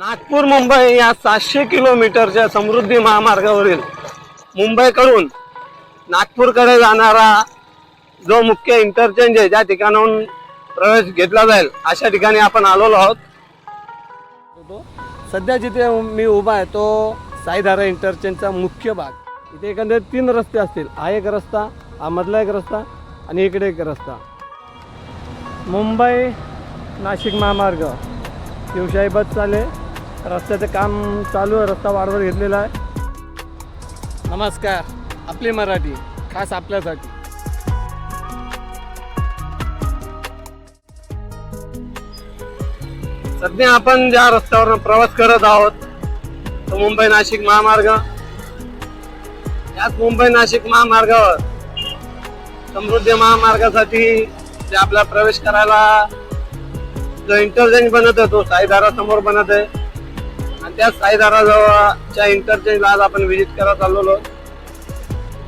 नागपूर मुंबई या सातशे किलोमीटरच्या समृद्धी महामार्गावरील मुंबईकडून नागपूरकडे जाणारा जो मुख्य इंटरचेंज आहे ज्या ठिकाणाहून प्रवेश घेतला जाईल. अशा ठिकाणी आपण आलेलो आहोत. सध्या जिथे मी उभा आहे तो साईधारा इंटरचेंजचा मुख्य भाग. इथे एकंदरीत तीन रस्ते असतील. हा एक रस्ता हा मधला एक रस्ता आणि इकडे एक रस्ता. मुंबई नाशिक महामार्ग. शिवशाही बस चालेल रस्त्याचं काम चालू आहे रस्ता वाढवत घेतलेला आहे. नमस्कार आपली मराठी खास आपल्यासाठी. सध्या आपण ज्या रस्त्यावर प्रवास करत आहोत तो मुंबई नाशिक महामार्ग. याच मुंबई नाशिक महामार्गावर समृद्धी महामार्गासाठी जे आपला प्रवेश करायला जो इंटरचेंज बनत आहे तो साईधारा समोर बनत आहे. आणि त्या साईधाराजवळच्या इंटरचेंजला आज आपण व्हिजिट करत आलेलो आहोत.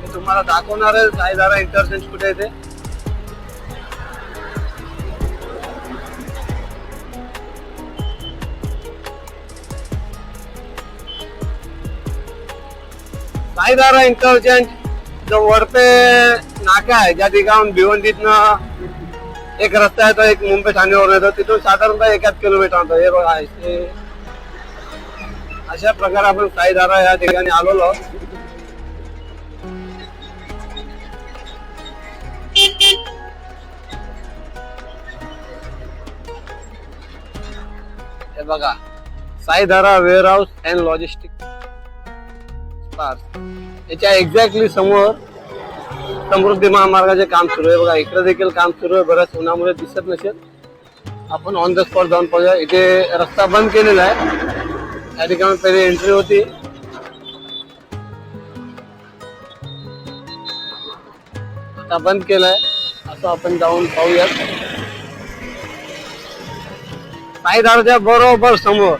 मी तुम्हाला दाखवणार आहे साईधारा इंटरचेंज कुठे आहे ते साईधारा इंटरचेंज जो वडपे नाका आहे ज्या ठिकाण भिवंडीतनं एक रस्ता येतो एक मुंबई ठाणेवर येतो तिथून साधारणतः एकाच किलोमीटर होतं हे बघा अशा प्रकारे आपण साईधारा या ठिकाणी आलेलो हे बघा Saidhara warehouse and logistic याच्या एक्झॅक्टली समोर समृद्धी महामार्गाचे काम सुरू आहे. बघा इकडे देखील काम सुरू आहे. बऱ्याच उन्हामुळे दिसत नसेल. आपण ऑन द स्पॉट जाऊन पाहूया. इथे रस्ता बंद केलेला आहे. या ठिकाणी पहिले एंट्री होती. आता बंद केलाय. असं आपण जाऊन पाहूयात. साईधारच्या बरोबर समोर.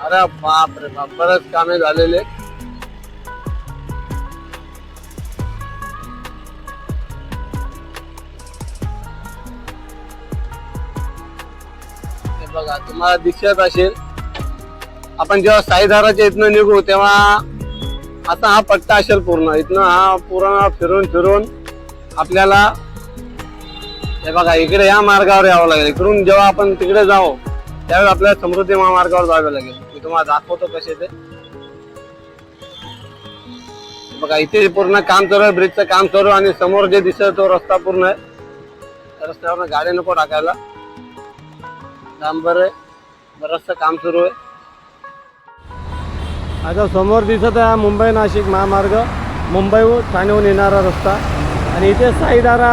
अरे बाप रे बाप बरेच कामे झालेले. हे बघा तुम्हाला दिसत असेल. आपण जेव्हा साईधाराच्या इथनं निघू तेव्हा आता हा पट्टा असेल पूर्ण. इथनं हा पूर्ण फिरून फिरून आपल्याला हे बघा इकडे या मार्गावर यावं लागेल. इकडून जेव्हा आपण तिकडे जाऊ त्यावेळेस आपल्याला समृद्धी महामार्गावर जावे लागेल. मी तुम्हाला दाखवतो कसे ते. बघा इथे पूर्ण काम चालू आहे ब्रिजचं काम चालू आणि समोर जे दिसत तो रस्ता पूर्ण आहे. त्या रस्त्यावर गाडी नको टाकायला. डांबर आहे बरंचसं काम सुरू आहे. आता समोर दिसत आहे मुंबई नाशिक महामार्ग. मुंबईहून ठाण्याहून येणारा रस्ता. आणि इथे साईदारा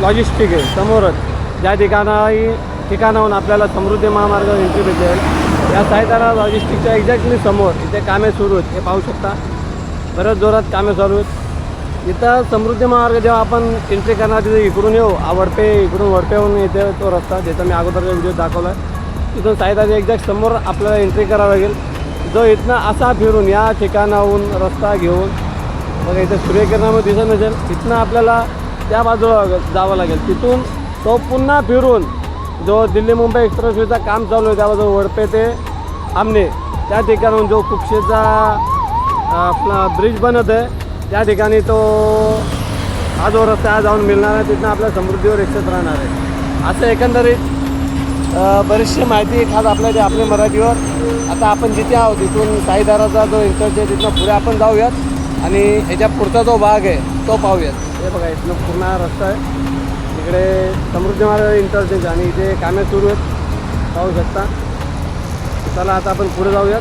लॉजिस्टिक आहे समोरच. ज्या ठिकाणाही ठिकाणाहून आपल्याला समृद्धी महामार्ग एंट्री भेटेल. या साईदारा लॉजिस्टिकच्या एक्झॅक्टली समोर इथे कामे सुरू आहेत हे पाहू शकता. बऱ्याच जोरात कामे चालू आहेत. इथं समृद्धी महामार्ग जेव्हा आपण एंट्री करणार तिथे इकडून येऊ आवडपे इकडून वडपेहून येते तो रस्ता ज्याचा मी अगोदरचा व्हिडिओ दाखवला आहे तिथून साईदाच्या एक्झॅक्ट समोर आपल्याला एंट्री करावं लागेल. जो इथनं असा फिरून या ठिकाणाहून रस्ता घेऊन मग इथं सूर्यकिरणामध्ये दिसत नसेल तिथनं आपल्याला त्या बाजूला जावं लागेल. तिथून तो पुन्हा फिरून जो दिल्ली मुंबई एक्सप्रेसवेचा काम चालू आहे त्या बाजूला वडपे ते आमने त्या ठिकाणाहून जो कुक्षेचा आपला ब्रिज बनत आहे त्या ठिकाणी तो हा जो रस्ता जाऊन मिळणार आहे तिथनं आपल्या समृद्धीवर एकशेच राहणार आहे. असं एकंदरीत बरीचशी माहिती खास आपल्या इथे आपल्या मराठीवर. आता आपण जिथे आहोत तिथून साईदाराचा जो इंटरचे आहे तिथनं पुढे आपण जाऊयात. आणि ह्याच्या पुढचा जो भाग आहे तो पाहूयात. हे बघा इथनं पूर्ण हा रस्ता आहे. इकडे समृद्धी महाराज इंटरचेंज आणि इथे कामे सुरू आहेत. पाहू शकता. चला आता आपण पुढे जाऊयात.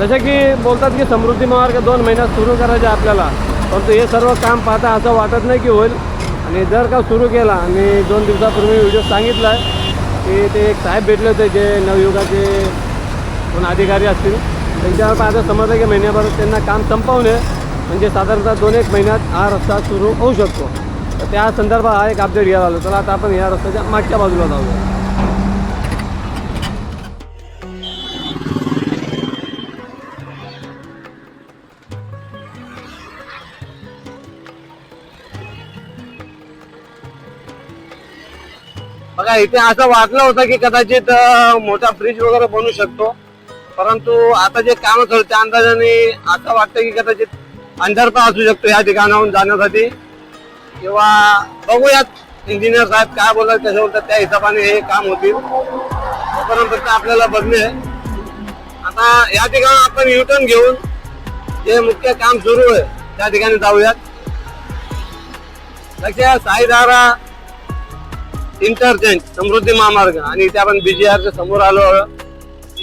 जसे की बोलतात की समृद्धी महामार्ग दोन महिन्यात सुरू करायचे आपल्याला. परंतु हे सर्व काम पाहता असं वाटत नाही की होईल. आणि जर का सुरू केला आणि दोन दिवसापूर्वी व्हिडिओ सांगितला आहे की ते एक साहेब भेटले होते जे नवयुगाचे कोण अधिकारी असतील. त्यांच्यावर पण आता समजलं की महिन्याभर त्यांना काम संपवणे म्हणजे साधारणतः दोन एक महिन्यात हा रस्ता सुरू होऊ शकतो. तर त्या संदर्भात हा एक अपडेट घ्यायला आलो. तर आता आपण या रस्त्याच्या मागच्या बाजूला जाऊया. बघा इथे असं वाटलं होतं की कदाचित मोठा ब्रिज वगैरे बनू शकतो. परंतु आता जे काम चालू त्या अंदाजाने असं वाटतं की कदाचित अंडरपास असू शकतो या ठिकाणाहून जाण्यासाठी. किंवा बघूयात इंजिनियर साहेब काय बोलतात कसं बोलतात त्या हिशोबाने हे काम होतील. तोपर्यंत आपल्याला बघणे. आहे. आता या ठिकाणी आपण युटर्न घेऊन जे मुख्य काम सुरू आहे त्या ठिकाणी जाऊयात. लक्ष साईदारा इंटरचेंज समृद्धी महामार्ग. आणि इथे आपण बीजीआरच्या समोर आलो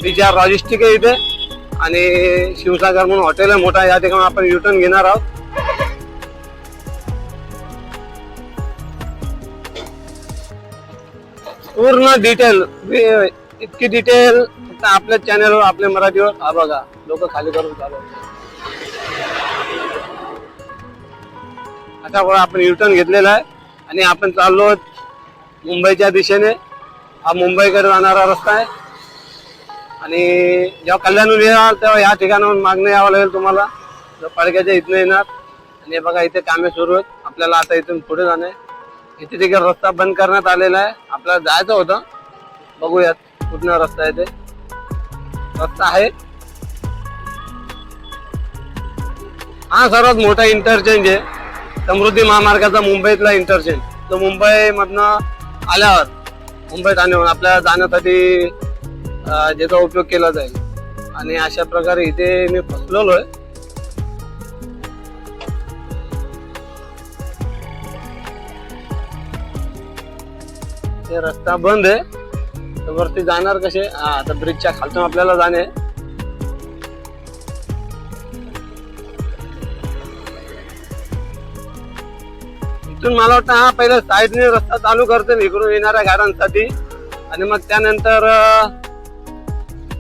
बीजीआर लॉजिस्टिक आहे इथे. आणि शिवसागर म्हणून हॉटेल आहे मोठा. या ठिकाणी आपण युटर्न घेणार आहोत. पूर्ण डिटेल इतकी डिटेल आपल्या चॅनलवर आपल्या मराठीवर. हा बघा लोक खाली करून चालू आता आपण युटर्न घेतलेला आहे. आणि आपण चाललो आहोत मुंबईच्या दिशेने हा मुंबईकडे जाणारा रस्ता आहे. आणि जेव्हा कल्याणहून येणार तेव्हा या ठिकाणाहून मागणं यावं लागेल तुम्हाला. जो पडक्याच्या इथनं येणार. आणि हे बघा इथे कामे सुरू आहेत. आपल्याला आता इथून पुढे जाणं आहे. इथे देखील रस्ता बंद करण्यात आलेला आहे. आपल्याला जायचं होतं. बघूयात कुठला रस्ता आहे ते. रस्ता आहे. हा सर्वात मोठा इंटरचेंज आहे. समृद्धी महामार्गाचा मुंबईतला इंटरचेंज तो मुंबईमधनं आल्यावर मुंबई ठाण्याहून आपल्याला जाण्यासाठी ज्याचा उपयोग केला जाईल. आणि अशा प्रकारे इथे मी फसलेलो आहे ते रस्ता बंद आहे. तर वरती जाणार कसे? हा आता ब्रिजच्या खालतून आपल्याला जाणे इथून मला वाटतं हा पहिला साईडने रस्ता चालू करते इकडून येणाऱ्या गाड्यांसाठी. आणि मग त्यानंतर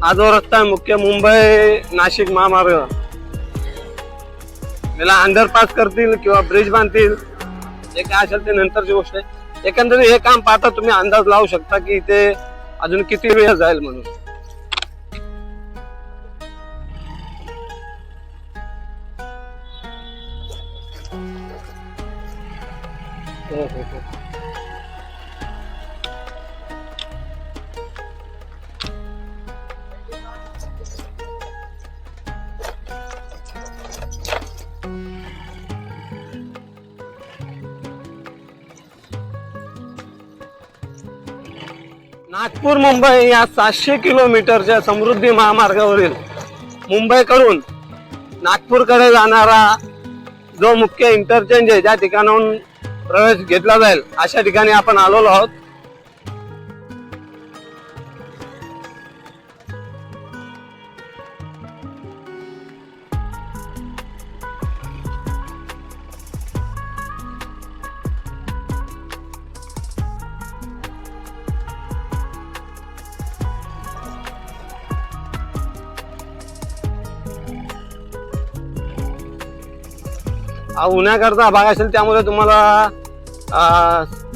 हा जो रस्ता आहे मुख्य मुंबई नाशिक महामार्ग. याला अंडरपास करतील किंवा ब्रिज बांधतील. जे काय असेल ते नंतरची गोष्ट आहे. एकंदरीत हे काम पाहता तुम्ही अंदाज लावू शकता की इथे अजून किती वेळ जाईल म्हणून. हो हो हो नागपूर मुंबई या सातशे किलोमीटरच्या समृद्धी महामार्गावरील मुंबईकडून नागपूरकडे जाणारा जो मुख्य इंटरचेंज आहे ज्या ठिकाणाहून प्रवेश घेतला जाईल. अशा ठिकाणी आपण आलेलो आहोत. उन्हाकरता भाग असेल त्यामुळे तुम्हाला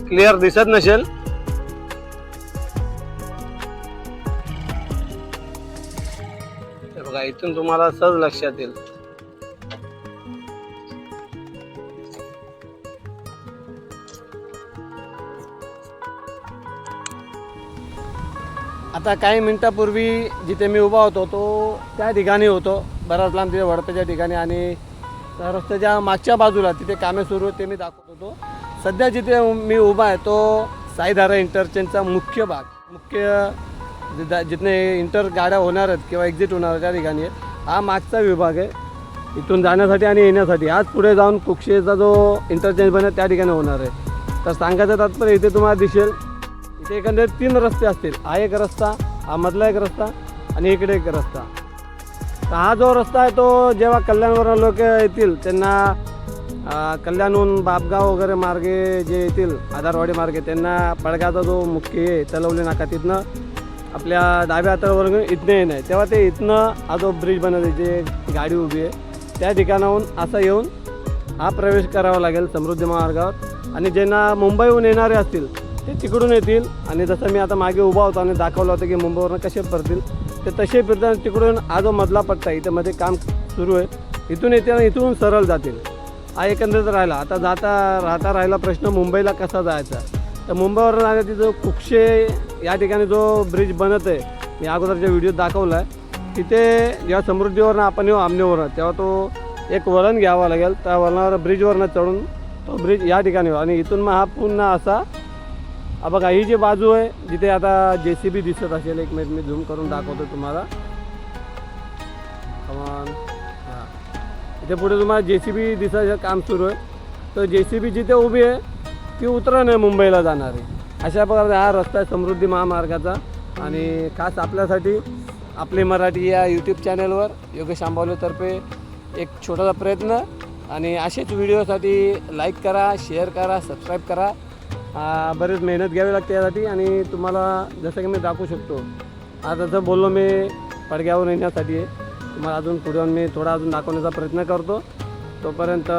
क्लिअर दिसत नसेल. बघा इथून तुम्हाला सहज लक्षात येईल. आता काही मिनटापूर्वी जिथे मी उभा होतो तो त्या ठिकाणी होतो. बराच लांब तिथे वडप्याच्या ठिकाणी आणि त्या रस्त्याच्या मागच्या बाजूला तिथे कामे सुरू आहेत ते मी दाखवत होतो. सध्या जिथे मी उभा आहे तो साईधारा इंटरचेंजचा मुख्य भाग. मुख्य जिथं जिथने इंटर गाड्या होणार आहेत किंवा एक्झिट होणार त्या ठिकाणी हा मागचा विभाग आहे. इथून जाण्यासाठी आणि येण्यासाठी. आज पुढे जाऊन कुक्षेचा जो इंटरचेंज बनेल त्या ठिकाणी होणार आहे. तर सांगायचं तात्पर्य इथे तुम्हाला दिसेल इथे एकंदरीत तीन रस्ते असतील. हा एक रस्ता हा मधला एक रस्ता आणि इकडे एक रस्ता. हा जो रस्ता आहे तो जेव्हा कल्याणवरून लोक येतील त्यांना कल्याणहून बापगाव वगैरे मार्गे जे येतील आधारवाडी मार्गे त्यांना पडगाचा जो मुख्य आहे तलवली नाका तिथनं आपल्या डाव्या हातावरून इथनं येणं आहे. तेव्हा ते इथनं हा जो ब्रिज बनवले जे गाडी उभी आहे त्या ठिकाणाहून असं येऊन हा प्रवेश करावा लागेल समृद्धी मार्गावर. आणि ज्यांना मुंबईहून येणारे असतील ते तिकडून येतील. आणि जसं मी आता मागे उभा होतो आणि दाखवलं होतं की मुंबईवरून कसे परतील ते तसे फिरताना तिकडून हा जो मधला पट्टा आहे इथं मध्ये काम सुरू आहे. इथून येते इथून सरळ जातील. हा एकंदरीत राहिला. आता जाता राहता राहिला प्रश्न मुंबईला कसा जायचा? तर मुंबईवर राहण्याची जो कुक्षे या ठिकाणी जो ब्रिज बनत आहे. मी अगोदरच्या व्हिडिओत दाखवला आहे तिथे जेव्हा समृद्धीवरनं आपण येऊ आमनेवरनं. तेव्हा तो एक वळण घ्यावा लागेल. त्या वळणावर ब्रिजवरनं चढून तो ब्रिज या ठिकाणी येऊ. आणि इथून मग हा पुन्हा असा बघा ही जी बाजू आहे जिथे आता जे सी बी दिसत असेल एक मिनिट मी झूम करून दाखवतो तुम्हाला. हां. इथे पुढे तुम्हाला जे सी बी दिसायचं काम सुरू आहे. तर जे सी बी जिथे उभी आहे ती उतरण आहे मुंबईला जाणारी. अशा प्रकारे हा रस्ता आहे समृद्धी महामार्गाचा. आणि खास आपल्यासाठी आपली मराठी या यूट्यूब चॅनलवर योगेश आंबावलेतर्फे एक छोटासा प्रयत्न. आणि असेच व्हिडिओसाठी लाईक करा शेअर करा सबस्क्राईब करा. बरेच मेहनत घ्यावी लागते यासाठी आणि तुम्हाला जसं की मी दाखवू शकतो. आज जसं बोललो मी पडग्यावर येण्यासाठी आहे. तुम्हाला अजून पुढे जाऊन मी थोडा अजून दाखवण्याचा प्रयत्न करतो. तोपर्यंत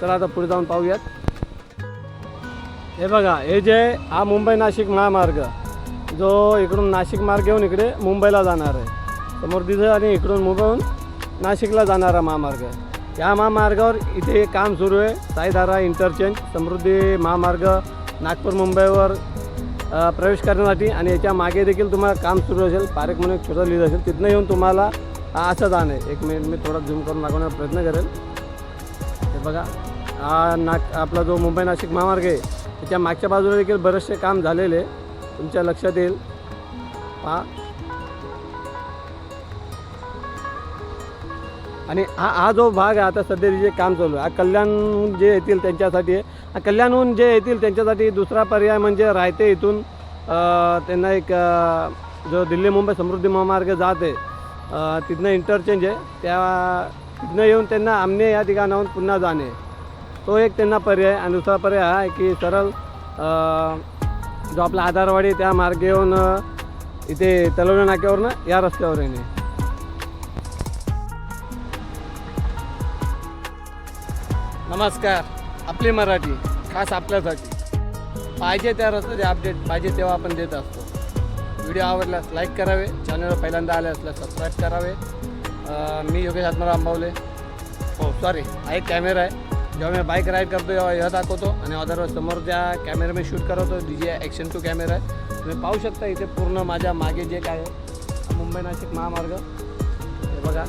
चला आता पुढे जाऊन पाहूयात. हे बघा हे जे हा मुंबई नाशिक महामार्ग जो इकडून नाशिक मार्ग घेऊन इकडे मुंबईला जाणार आहे. समोर दिसं आणि इकडून मुंबईहून नाशिकला जाणारा महामार्ग. या महामार्गावर इथे काम सुरू आहे. साईधारा इंटरचेंज समृद्धी महामार्ग. नागपूर मुंबईवर प्रवेश करण्यासाठी आणि याच्या मागे देखील तुम्हाला काम सुरू असेल. पारेख म्हणून एक छोटा लिहिलं असेल. तिथनं येऊन तुम्हाला असं जाणं आहे. एक मिनिट मी थोडा झूम करून दाखवण्याचा प्रयत्न करेल. हे बघा. हा नाग आपला जो मुंबई नाशिक महामार्ग आहे त्याच्या मागच्या बाजूला देखील बरेचसे काम झालेले आहे. तुमच्या लक्षात येईल. पहा. आणि हा हा जो भाग आहे आता सध्या जे काम चालू आहे. हा कल्याणहून जे येतील त्यांच्यासाठी आहे. कल्याणहून जे येतील त्यांच्यासाठी दुसरा पर्याय म्हणजे रायते इथून त्यांना एक जो दिल्ली मुंबई समृद्धी महामार्ग जात आहे तिथनं इंटरचेंज आहे. त्या तिथनं येऊन त्यांना आमने या ठिकाणाहून पुन्हा जाणे. तो एक त्यांना पर्याय आणि दुसरा पर्याय हा आहे की सरळ जो आपला आधारवाडी त्या मार्गे येऊन इथे तलवणे नाक्यावरनं या रस्त्यावर येणे. नमस्कार. आपली मराठी खास आपल्यासाठी. पाहिजे त्या रस्त्याचे अपडेट पाहिजे तेव्हा आपण देत असतो. व्हिडिओ आवडल्यास लाईक करावे चॅनलवर पहिल्यांदा आले असल्यास सबस्क्राईब करावे. मी योगेश आत्माराव आंबावले हो सॉरी हा एक कॅमेरा आहे. जेव्हा मी बाईक राईड करतो तेव्हा ह्या दाखवतो आणि अदरवाईज समोर त्या कॅमेरा मी शूट करतो D J action two camera आहे. तुम्ही पाहू शकता इथे पूर्ण माझ्या मागे जे काय आहे मुंबई नाशिक महामार्ग. हे बघा.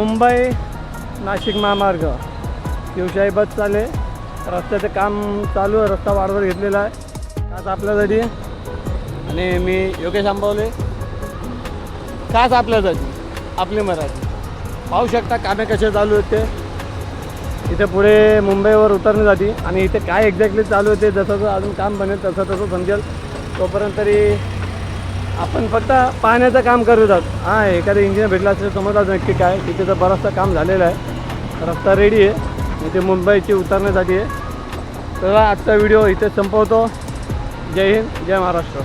मुंबई नाशिक महामार्ग. शिवशाही बस चाले रस्त्याचं काम चालू आहे रस्ता वाढवत घेतलेला आहे. आज आपल्यासाठी आणि मी योगेश आंबवले. खास आपल्यासाठी आपली मराठी. पाहू शकता कामे कसे चालू होते. इथे पुढे मुंबईवर उतरण्यासाठी आणि इथे काय एक्झॅक्टली चालू होते जसं जसं अजून काम बनेल तसं तसं समजेल. तोपर्यंत तरी आपण फक्त पाहण्याचं काम करत आहोत. हां एखादं इंजिनियर भेटला असेल समजलाच नक्की काय? तिथे तर बराचसा काम झालेलं आहे. रस्ता रेडी आहे. इथे मुंबईची उतरण्यासाठी आहे. तर आजचा व्हिडिओ इथे संपवतो. जय हिंद जय महाराष्ट्र.